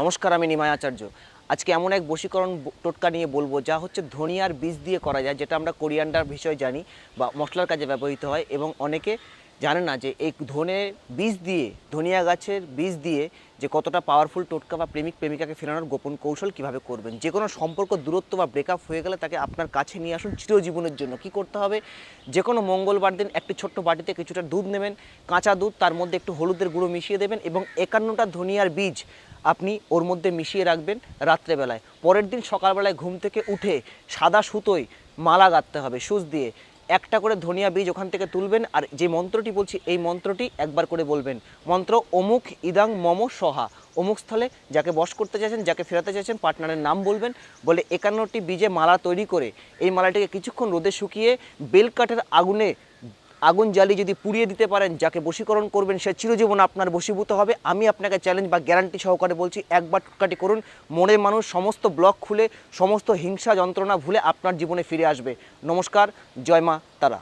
নমস্কার, আমি নিমায় আচার্য। আজকে এমন এক বশীকরণ টোটকা নিয়ে বলব, যা হচ্ছে ধনিয়ার বীজ দিয়ে করা যায়, যেটা আমরা কোরিয়ান্ডার বিষয় জানি বা মশলার কাজে ব্যবহৃত হয় এবং অনেকে জানে না যে এই ধনে বীজ দিয়ে, ধনিয়া গাছের বীজ দিয়ে যে কতটা পাওয়ারফুল টোটকা বা প্রেমিক, প্রেমিকাকে ফেরানোর গোপন কৌশল কীভাবে করবেন? যে কোনো সম্পর্ক দূরত্ব বা ব্রেকআপ হয়ে গেলে তাকে আপনার কাছে নিয়ে আসুন চিরজীবনের জন্য। কি করতে হবে? যে কোনো মঙ্গলবার দিন একটি ছোট্ট বাটিতে কিছুটা দুধ নেবেন, কাঁচা দুধ, তার মধ্যে একটু হলুদের গুঁড়ো মিশিয়ে দেবেন এবং একান্নটা ধনিয়ার বীজ আপনি ওর মধ্যে মিশিয়ে রাখবেন রাত্রেবেলায়। পরের দিন সকালবেলায় ঘুম থেকে উঠে সাদা সুতোয় মালা গাঁথতে হবে, সুচ দিয়ে। একটা করে ধনিয়া বীজ ওখান থেকে তুলবেন আর যে মন্ত্রটি বলছি, এই মন্ত্রটি একবার করে বলবেন। মন্ত্র, অমুক ইদাং মম সহা। অমুক স্থলে যাকে বস করতে চাইছেন, যাকে ফেরাতে চাইছেন, পার্টনারের নাম বলবেন। বলে একান্নটি বীজে মালা তৈরি করে, এই মালাটিকে কিছুক্ষণ রোদে শুকিয়ে বেলকাঠের আগুনে আগুন জ্বালিয়ে যদি পুড়িয়ে দিতে পারেন, যাকে বশীকরণ করবেন, সে চিরজীবন আপনার বশীভূত হবে। আমি আপনাকে চ্যালেঞ্জ বা গ্যারান্টি সহকারে বলছি, একবার টুকাটি করুন। মনের মানুষ সমস্ত ব্লক খুলে, সমস্ত হিংসা যন্ত্রণা ভুলে আপনার জীবনে ফিরে আসবে। নমস্কার, জয় মা তারা।